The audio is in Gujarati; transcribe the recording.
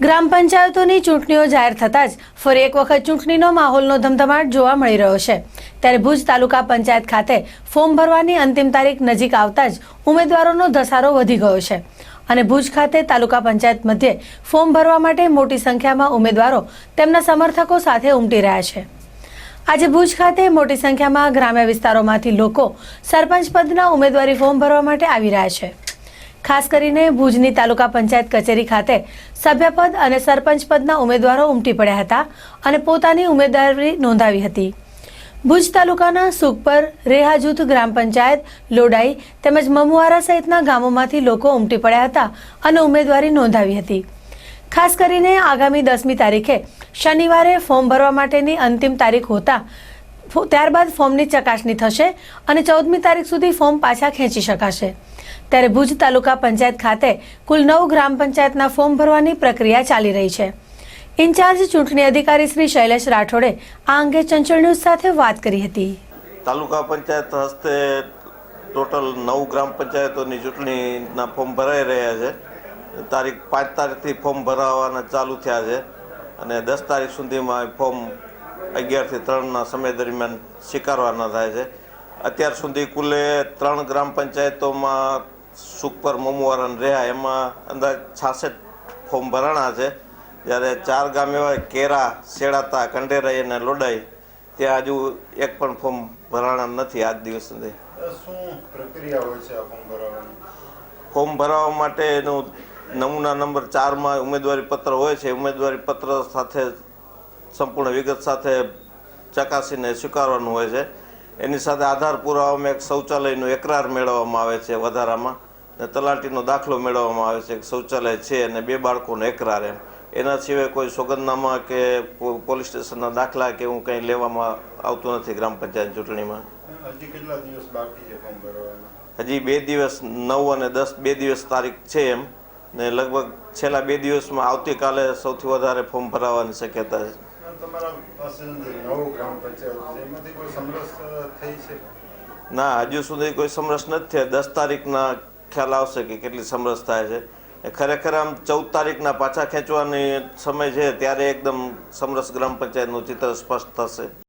ગ્રામ પંચાયતોની ચૂંટણીઓ જાહેર થતાં જ ફરી એક વખત ચૂંટણીનો માહોલનો ધમધમાટ જોવા મળી રહ્યો છે. ત્યારે ભુજ તાલુકા પંચાયત ખાતે ફોર્મ ભરવાની અંતિમ તારીખ નજીક આવતા જ ઉમેદવારોનો ધસારો વધી ગયો છે. અને ભુજ ખાતે તાલુકા પંચાયત મધ્યે ફોર્મ ભરવા માટે મોટી સંખ્યામાં ઉમેદવારો તેમના સમર્થકો સાથે ઉમટી રહ્યા છે. આજે ભુજ ખાતે મોટી સંખ્યામાં ગ્રામ્ય વિસ્તારોમાંથી લોકો સરપંચ પદના ઉમેદવારી ફોર્મ ભરવા માટે આવી રહ્યા છે. ખાસ કરીને ભુજની તાલુકા પંચાયત કચેરી ખાતે સભ્યપદ અને સરપંચ પદના ઉમેદવારો ઉમટી પડ્યા હતા અને પોતાની ઉમેદવારી નોંધાવી હતી. ભુજ તાલુકાના સુખપર રેહા જૂથ ગ્રામ પંચાયત, લોડાઈ તેમજ મમુઆરા સહિતના ગામોમાંથી લોકો ઉમટી પડ્યા હતા અને ઉમેદવારી નોંધાવી હતી. ખાસ કરીને આગામી દસમી તારીખે શનિવારે ફોર્મ ભરવા માટેની અંતિમ તારીખ હોતા ત્યારબાદ ફોર્મની ચકાસણી થશે અને ચૌદમી તારીખ સુધી ફોર્મ પાછા ખેંચી શકાશે. ત્યારે ભુજ તાલુકા પંચાયત ખાતે કુલ નવ ગ્રામ પંચાયતના ફોર્મ ભરવાની પ્રક્રિયા ચાલી રહી છે. ઇન્ચાર્જ ચૂંટણી અધિકારી શ્રી શૈલેષ રાઠોડે આ અંગે ચંચળ ન્યૂઝ સાથે વાત કરી હતી. તાલુકા પંચાયત હસ્તે ટોટલ નવ ગ્રામ પંચાયતોની ચૂંટણીના ફોર્મ ભરાઈ રહ્યા છે. તારીખ પાંચ તારીખથી ફોર્મ ભરાવાના ચાલુ થયા છે અને દસ તારીખ સુધીમાં ફોર્મ અગિયારથી ત્રણના સમય દરમિયાન સ્વીકારવાના થાય છે. અત્યાર સુધી કુલે ત્રણ ગ્રામ પંચાયતોમાં સુખપર મમુવારા અને રેહા એમાં અંદાજ છાસઠ ફોર્મ ભરાણા છે. જ્યારે ચાર ગામ એવા કેરા શેડાતા કંડેરાઈ અને લોડાઈ ત્યાં હજુ એક પણ ફોર્મ ભરાણા નથી આજ દિવસ સુધી. ફોર્મ ભરાવા માટે એનું નમૂના નંબર ચારમાં ઉમેદવારી પત્ર હોય છે. ઉમેદવારી પત્ર સાથે સંપૂર્ણ વિગત સાથે ચકાસીને સ્વીકારવાનું હોય છે. એની સાથે આધાર પુરાવામાં એક શૌચાલયનું એકરાર મેળવવામાં આવે છે વધારામાં. ને તલાટીનો દાખલો મેળવવામાં આવે છે. કે શૌચાલય છે અને બે બાળકોનો એકરાર એમ. એના સિવાય કોઈ સોગંદનામા કે પોલીસ સ્ટેશનના દાખલા કે એવું કંઈ લેવામાં આવતું નથી ગ્રામ પંચાયત ચૂંટણીમાં. હજી કેટલા દિવસ બાકી છે ફોર્મ ભરવાના? હજી બે દિવસ નવ અને દસ બે દિવસ તારીખ છે એમ. ને લગભગ છેલ્લા બે દિવસમાં આવતીકાલે સૌથી વધારે ફોર્મ ભરાવાની શક્યતા છે. ના, હજુ સુધી કોઈ સમરસ નથી થયા. દસ તારીખના ખ્યાલ આવશે કે કેટલી સમરસ થાય છે. એ ખરેખર આમ ચૌદ તારીખના પાછા ખેંચવાની સમય છે, ત્યારે એકદમ સમરસ ગ્રામ પંચાયતનું ચિત્ર સ્પષ્ટ થશે.